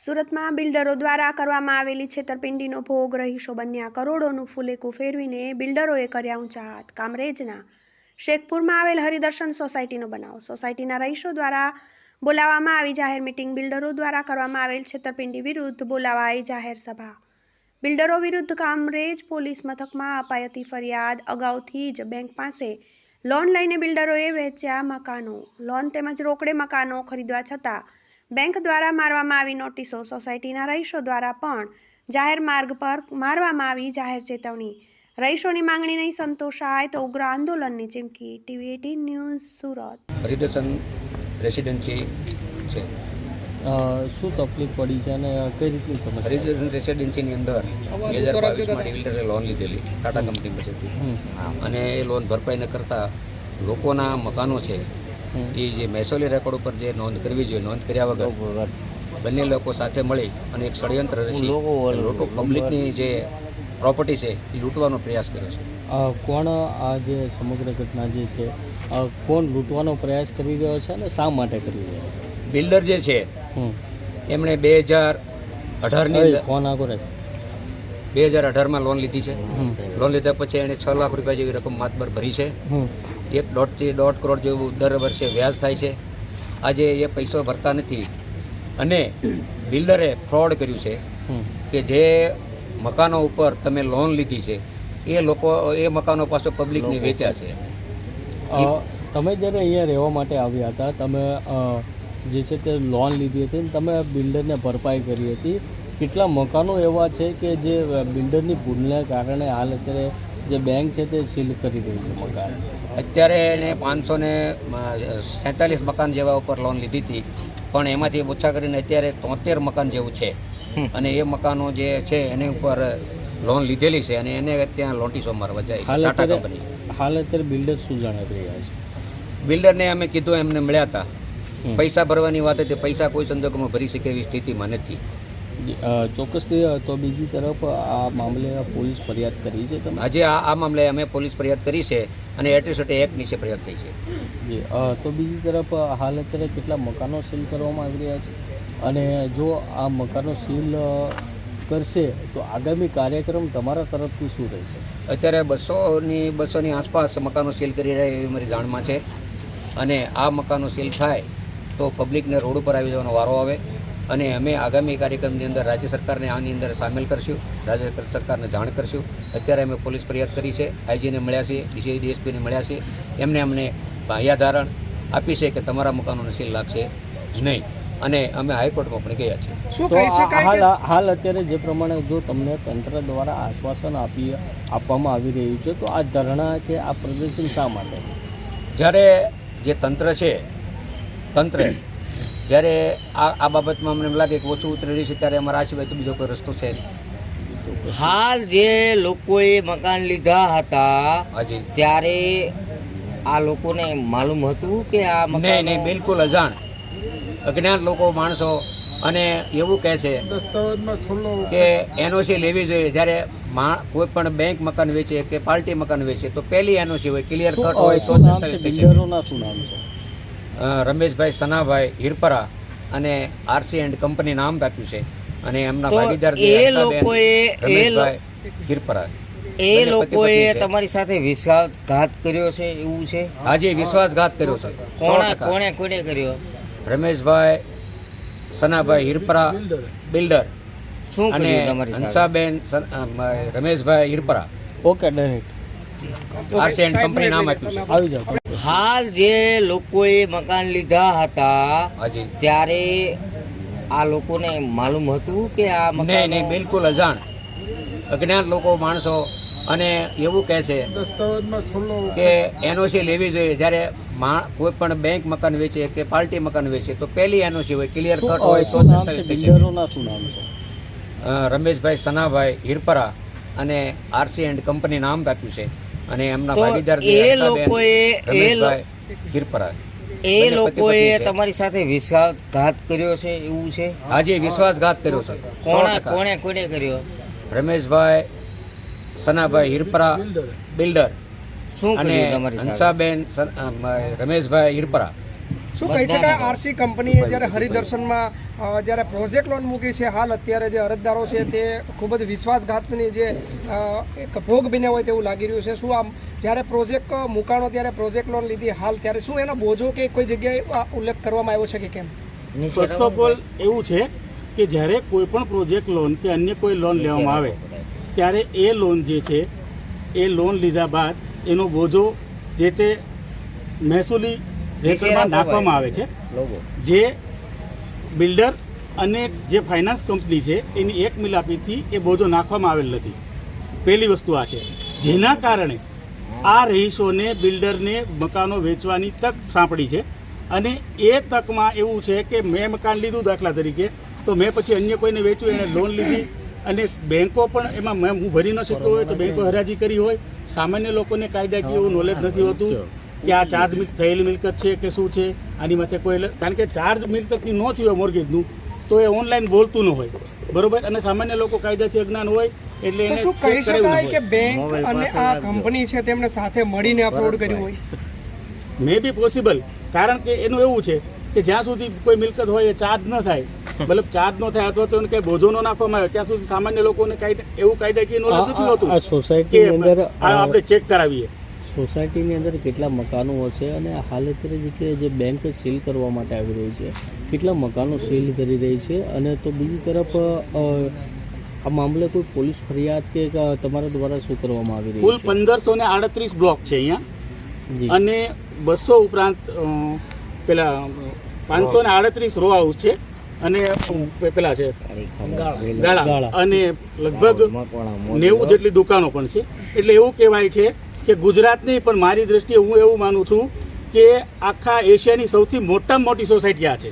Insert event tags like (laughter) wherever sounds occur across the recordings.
સુરતમાં બિલ્ડરો દ્વારા કરવામાં આવેલી છેતરપિંડીનો ભોગ રહીશો બન્યા કરોડોનું ફૂલેકું ફેરવીને બિલ્ડરોએ કર્યા ઊંચા હાથ. કામરેજના શેખપુરમાં આવેલ હરિદર્શન સોસાયટીનો બનાવ. સોસાયટીના રહીશો દ્વારા બોલાવવામાં આવી જાહેર મિટિંગ બિલ્ડરો દ્વારા કરવામાં આવેલ છેતરપિંડી વિરુદ્ધ બોલાવાઈ જાહેર સભા. બિલ્ડરો વિરુદ્ધ કામરેજ પોલીસ મથકમાં અપાઈ હતી ફરિયાદ અગાઉથી જ બેંક પાસે લોન લઈને બિલ્ડરોએ વેચ્યા મકાનો. લોન તેમજ રોકડે મકાનો ખરીદવા છતાં બેંક દ્વારા મારવામાં આવી નોટિસો સોસાયટીના રહીશો દ્વારા પણ જાહેર માર્ગ પર મારવામાં આવી જાહેર ચેતવણી. રહીશોની માંગણી નહીં સંતોષાય તો ઉગ્ર આંદોલનની ચીમકી. TV eighteen news Surat. Haridarshan residency છે. શું તકલીફ પડી છે અને કઈ રીતની સમસ્યા? હરિદર્શન રેસિડેન્સીની અંદર બે હજાર બાવીસમાં ડિવિલ્ટરે લોન લીધેલી ટાટા કંપની પાસેથી અને એ લોન ભરપાઈ ન કરતા લોકોના મકાનો છે. એ જે મહેસૂલી રેકોર્ડ ઉપર જે નોંધ કરવી જોઈએ નોંધ કર્યા વગર બંને લોકો સાથે મળી અને એક ષડયંત્ર રચી લોકો પબ્લિકની જે પ્રોપર્ટી છે એ લૂંટવાનો પ્રયાસ કર્યો છે કોણ આ જે સમગ્ર ઘટના જે છે કોણ લૂંટવાનો પ્રયાસ કરી રહ્યો છે અને શા માટે કરી રહ્યો છે બિલ્ડર જે છે. એમણે બે હજાર અઢારની કોણ આગળ બે હજાર અઢારમાં લોન લીધી છે. લોન લીધા પછી એણે છ લાખ રૂપિયા જેવી રકમ માતબર ભરી છે. એક દોઢથી દોઢ કરોડ જેવું દર વર્ષે વ્યાજ થાય છે. આજે એ પૈસો ભરતા નથી. અને બિલ્ડરે ફ્રોડ કર્યું છે કે જે મકાનો ઉપર તમે લોન લીધી છે એ લોકો એ મકાનો પાછો પબ્લિકને વેચ્યા છે. તમે જ્યારે અહીંયા રહેવા માટે આવ્યા હતા તમે જે છે તે લોન લીધી હતી તમે બિલ્ડરને ભરપાઈ કરી હતી. કેટલા મકાનો એવા છે કે જે બિલ્ડરની ભૂલને કારણે હાલ અત્યારે જે બેંક છે તે સીલ કરી રહી છે મકાન? અત્યારે એને પાંચસો ને સેતાલીસ મકાન જેવા ઉપર લોન લીધી હતી. પણ એમાંથી ઓછા કરીને અત્યારે તોતેર મકાન જેવું છે. અને એ મકાનો જે છે એની ઉપર લોન લીધેલી છે અને એને ત્યાં લોન્ટીસો મારવા જાય ટાટા કંપની હાલ અત્યારે બિલ્ડર શું જણાવી રહ્યા છે? બિલ્ડરને અમે કીધું એમને મળ્યા હતા. પૈસા ભરવાની વાત હતી પૈસા કોઈ સંજોગોમાં ભરી શકે એવી સ્થિતિમાં નથી. ચોક્કસ તો બીજી તરફ આ મામલે પોલીસ ફરિયાદ કરી છે તમે? આજે આ મામલે અમે પોલીસ ફરિયાદ કરી છે. અને એટ્રીસોટે એક નીચે પ્રયોગ થઈ છે. તો બીજી તરફ હાલ અત્યારે કેટલા મકાનો સીલ કરવામાં આવી રહ્યા છે? અને જો આ મકાનો સીલ કરશે તો આગામી કાર્યક્રમ તમારા તરફથી શું રહેશે? અત્યારે બસોની બસોની આસપાસ મકાનો સીલ કરી રહ્યા એવી મારી જાણમાં છે. અને આ મકાનો સીલ થાય તો પબ્લિકને રોડ ઉપર આવી જવાનો વારો આવે. અને અમે આગામી કાર્યક્રમની અંદર રાજ્ય સરકારને આની અંદર સામેલ કરશું. રાજ્ય સરકારને જાણ કરશું. અત્યારે અમે પોલીસ ફરિયાદ કરી છે. આઈજીને મળ્યા છીએ ડીસી ડીએસપીને મળ્યા છીએ. એમને અમને બાહ્યાધારણ આપી છે કે તમારા મકાનોને સીલ લાગશે નહીં. અને અમે હાઈકોર્ટમાં પણ ગયા છીએ. હાલ હાલ અત્યારે જે પ્રમાણે જો તમને તંત્ર દ્વારા આશ્વાસન આપી આપવામાં આવી રહ્યું છે તો આ ધરણા કે આ પ્રદર્શન શા માટે? જ્યારે જે તંત્ર છે તંત્ર જ્યારે આ આ બાબતમાં અમને એમ લાગે કે ઓછું ઉતરી રહ્યું છે ત્યારે અમારા આ સિવાય તો બીજો કોઈ રસ્તો છે નહીં. હાલ જે લોકોએ મકાન લીધા હતા હજી. ત્યારે આ લોકોને માલુમ હતું કે આ નહીં નહીં બિલકુલ અજાણ. અજ્ઞાત લોકો માણસો. અને એવું કહે છે કે એનઓસી લેવી જોઈએ. જ્યારે મા કોઈ પણ બેંક મકાન વેચે કે પાર્ટી મકાન વેચે તો પહેલી એનઓસી હોય ક્લિયર કટ હોય તો શું નામ છે? રમેશભાઈ સનાભાઈ હિરપરા અને આરસી એન્ડ કંપની નામ આપ્યું છે. અને એમના ભાગીદાર એ લોકોએ રમેશભાઈ હિરપરા. એ લોકોએ તમારી સાથે વિશ્વાસઘાત કર્યો છે એવું છે? આજે વિશ્વાસઘાત કર્યો છે. સો કોણે કોણે કોણે કર્યો? રમેશભાઈ સનાભાઈ હિરપરા બિલ્ડર. શું અને તમારી Hansaben Rameshbhai Hirpara. Okay direct RC and company નામ આપ્યું છે. આવી જાઓ. હાલ જે લોકોએ મકાન લીધા હતા હાજી. ત્યારે આ લોકોને માલુમ હતું કે આ નહીં મકાન નહીં બિલકુલ અજાણ. અજ્ઞાત લોકો માણસો. અને એવું કહે છે કે એનઓસી લેવી જોઈએ. જ્યારે કોઈ પણ બેંક મકાન વેચે કે પાર્ટી મકાન વેચે તો પહેલી એનઓસી હોય ક્લિયર કટ હોય તો રમેશભાઈ સનાભાઈ હિરપરા અને આરસી એન્ડ કંપની નામ આપ્યું છે. અને એમના ભાગીદાર એ લોકોએ એ કિરપરા હિરપરા એ લોકોએ તમારી સાથે વિશ્વાસઘાત કર્યો છે એવું છે? આજે વિશ્વાસઘાત કર્યો છે. કોણે કોણે કોણે કર્યો? રમેશભાઈ સનાભાઈ હિરપરા બિલ્ડર. શું અને હંસાબેન રમેશભાઈ હિરપરા શું કહી શકાય? આરસી કંપનીએ જ્યારે હરિદર્શનમાં જ્યારે પ્રોજેક્ટ લોન મૂકી છે હાલ અત્યારે જે અરજદારો છે તે ખૂબ જ વિશ્વાસઘાતની જે એક ભોગ બન્યા હોય તેવું લાગી રહ્યું છે. શું આમ જ્યારે પ્રોજેક્ટ મૂકાણો ત્યારે પ્રોજેક્ટ લોન લીધી હાલ ત્યારે શું એનો બોજો કે કોઈ જગ્યાએ ઉલ્લેખ કરવામાં આવ્યો છે કે કેમ? ફર્સ્ટ ઓફ ઓલ એવું છે કે જ્યારે કોઈ પણ પ્રોજેક્ટ લોન કે અન્ય કોઈ લોન લેવામાં આવે ત્યારે એ લોન જે છે એ લોન લીધા બાદ એનો બોજો જે તે મહેસૂલી રેટરમાં નાખવામાં આવે છે. જે બિલ્ડર અને જે ફાઇનાન્સ કંપની છે એની એક મિલાપીથી એ બોજો નાખવામાં આવેલ નથી. પહેલી વસ્તુ આ છે. જેના કારણે આ રહીશોને બિલ્ડરને મકાનો વેચવાની તક સાંપડી છે અને એ તકમાં એવું છે કે મેં મકાન લીધું દાખલા તરીકે તો મેં પછી અન્ય કોઈને વેચ્યું એણે લોન લીધી અને બેંકો પણ એમાં મેં હું ભરી ન શકતો હોય તો બેંકો હરાજી કરી હોય. સામાન્ય લોકોને કાયદાકીય એવું નોલેજ નથી હોતું. કે આ ચાર્જ મિલ- થયેલી મિલકત છે કે શું છે? આની માથે કોઈ કારણ કે ચાર્જ મિલકતની ન થયું હોય મોર્ગેજનું તો એ ઓનલાઈન બોલતું ન હોય. બરોબર? અને સામાન્ય લોકો કાયદાથી અજ્ઞાન હોય એટલે એને શું કહી શકાય કે. બેંક અને આ કંપની છે તેમણે સાથે મળીને આ ફ્રોડ કર્યું હોય? મે બી પોસિબલ કારણ કે એનું એવું છે કે જ્યાં સુધી કોઈ મિલકત હોય એ ચાર્જ ન થાય. મતલબ ચાર્જ ન થાય અથવા તો એને કંઈ બોજો ન નાખવામાં આવે ત્યાં સુધી સામાન્ય લોકોને કાયદા એવું કાયદાકીય નોલેજ નથી હોતું આ કે અંદર આ આપણે ચેક કરાવીએ. સોસાયટીની અંદર કેટલા મકાનો હશે અને હાલ અત્યારે જેટલી જે બેંક સીલ કરવા માટે આવી રહી છે કેટલા મકાનો સીલ કરી રહી છે અને તો બીજી તરફ આ મામલે કોઈ પોલીસ ફરિયાદ કે તમારા દ્વારા શું કરવામાં આવી રહ્યું રહી છે? પંદરસો ને આડત્રીસ બ્લોક છે અહીંયા. અને બસો ઉપરાંત પેલા પાંચસો ને આડત્રીસ રો હાઉસ છે અને પેલા છે ગાળા. અને લગભગ નેવું જેટલી દુકાનો પણ છે. એટલે એવું કહેવાય છે કે ગુજરાત નહીં પણ મારી દ્રષ્ટિએ હું એવું માનું છું કે આખા એશિયાની સૌથી મોટામાં મોટી સોસાયટી આ છે.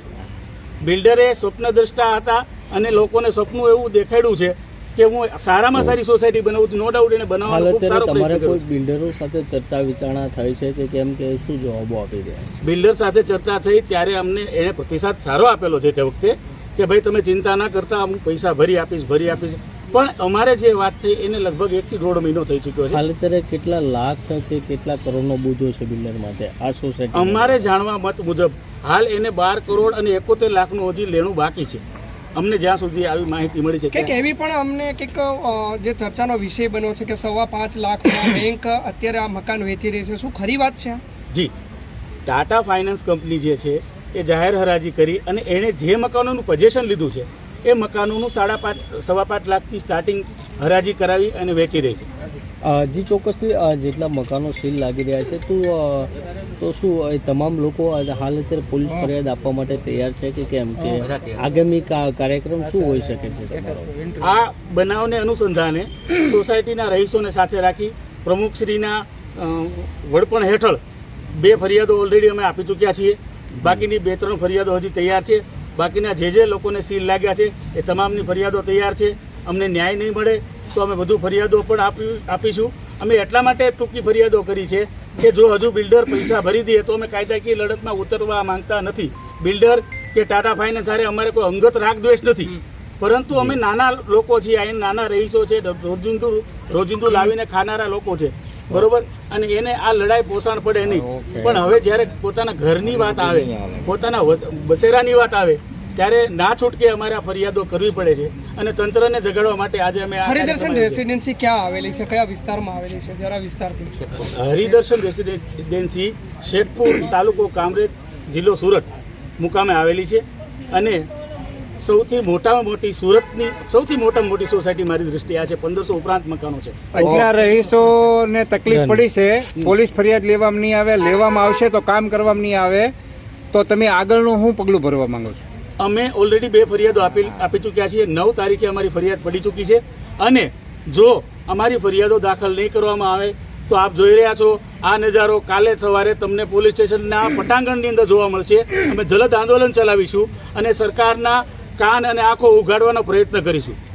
બિલ્ડરે સ્વપ્નદ્રષ્ટા હતા અને લોકોને સપનું એવું દેખાડ્યું છે કે હું સારામાં સારી સોસાયટી બનાવું છું. નો ડાઉટ એને બનાવવાનો ખૂબ સારો તમારે પ્રયત્ન કોઈ બિલ્ડરો સાથે ચર્ચા વિચારણા થઈ છે કે કેમ કે શું જવાબો આપી રહ્યા છે? બિલ્ડર સાથે ચર્ચા થઈ ત્યારે અમને એણે પ્રતિસાદ સારો આપેલો છે તે વખતે કે ભાઈ તમે ચિંતા ના કરતા હું પૈસા ભરી આપીશ ભરી આપીશ. પણ અમારે જે વાત થઈ એને લગભગ એકથી દોઢ મહિનો થઈ ચૂક્યો છે. હાલ અત્યારે કેટલા લાખ કે કેટલા કરોડનો બોજો છે બિલ્ડર માટે? આ સોસાયટી અમારે જાણવા મત મુજબ હાલ એને બાર કરોડ અને એકોતેર લાખનું હજી લેણું બાકી છે. અમને જ્યાં સુધી આવી માહિતી મળી છે કે એવી પણ અમને કંઈક જે ચર્ચાનો વિષય બન્યો છે કે સવા પાંચ લાખમાં (coughs) બેંક અત્યારે આ મકાન વેચી રહી છે. શું ખરી વાત છે જી. ટાટા ફાઇનાન્સ કંપની જે છે એ જાહેર હરાજી કરી અને એણે જે મકાનોનું પજેશન લીધું છે એ મકાનોનું સાડા પાંચ સવા પાંચ લાખથી સ્ટાર્ટિંગ હરાજી કરાવી અને વેચી રહી છે. જી ચોક્કસથી જેટલા મકાનો સીલ લાગી રહ્યા છે તો તો શું એ તમામ લોકો હાલ અત્યારે પોલીસ ફરિયાદ આપવા માટે તૈયાર છે કે કેમ? કે આગામી કા- કાર્યક્રમ શું હોઈ શકે છે? આ બનાવને અનુસંધાને સોસાયટીના રહીશોને સાથે રાખી પ્રમુખશ્રીના વડપણ હેઠળ બે ફરિયાદો ઓલરેડી અમે આપી ચૂક્યા છીએ. બાકીની બે ત્રણ ફરિયાદો હજી તૈયાર છે. બાકીના જે જે લોકોને સીલ લાગ્યા છે એ તમામની ફરિયાદો તૈયાર છે. અમને ન્યાય નહીં મળે તો અમે વધુ ફરિયાદો પણ આપી આપીશું. અમે એટલા માટે ટૂંકી ફરિયાદો કરી છે કે જો હજુ બિલ્ડર પૈસા ભરી દે તો અમે કાયદાકીય લડતમાં ઉતરવા માંગતા નથી. બિલ્ડર કે ટાટા ફાઇનાન્સ હારે અમારે કોઈ અંગત રાગ દ્વેષ નથી. પરંતુ અમે નાના લોકો છીએ અહીં નાના રહીશો છે રોજિંદુ રોજિંદુ લાવીને ખાનારા લોકો છે. બરોબર? અને એને આ લડાઈ પોષણ પડે નહીં. પણ હવે જ્યારે પોતાના ઘરની વાત આવે પોતાના બસેરાની વાત આવે ત્યારે ના છૂટકે અમારે આ ફરિયાદો કરવી પડે છે અને તંત્રને જગાડવા માટે આજે અમે હરિદર્શન રેસિડેન્સી ક્યાં આવેલી છે? કયા વિસ્તારમાં આવેલી છે? જરા વિસ્તારથી. હરિદર્શન રેસિડેન્સી શેખપુર તાલુકો કામરેજ જિલ્લો સુરત મુકામે આવેલી છે અને સૌથી મોટામાં મોટી સુરતની સૌથી મોટામાં મોટી સોસાયટી મારી દ્રષ્ટિએ આ છે પંદરસો ઉપરાંત મકાનો છે. એટલા રહીશોને તકલીફ પડી છે પોલીસ ફરિયાદ લેવામાં નહીં આવે લેવામાં આવશે તો કામ કરવામાં નહીં આવે તો તમે આગળનું શું પગલું ભરવા માંગો છો? અમે ઓલરેડી બે ફરિયાદો આપી આપી ચૂક્યા છીએ. નવ તારીખે અમારી ફરિયાદ પડી ચૂકી છે. અને જો અમારી ફરિયાદો દાખલ નહીં કરવામાં આવે તો આપ જોઈ રહ્યા છો આ નજારો કાલે સવારે તમને પોલીસ સ્ટેશનના પટાંગણની અંદર જોવા મળશે. અમે જલદ આંદોલન ચલાવીશું અને સરકારના કાન અને આંખો ઉઘાડવાનો પ્રયત્ન કરીશું.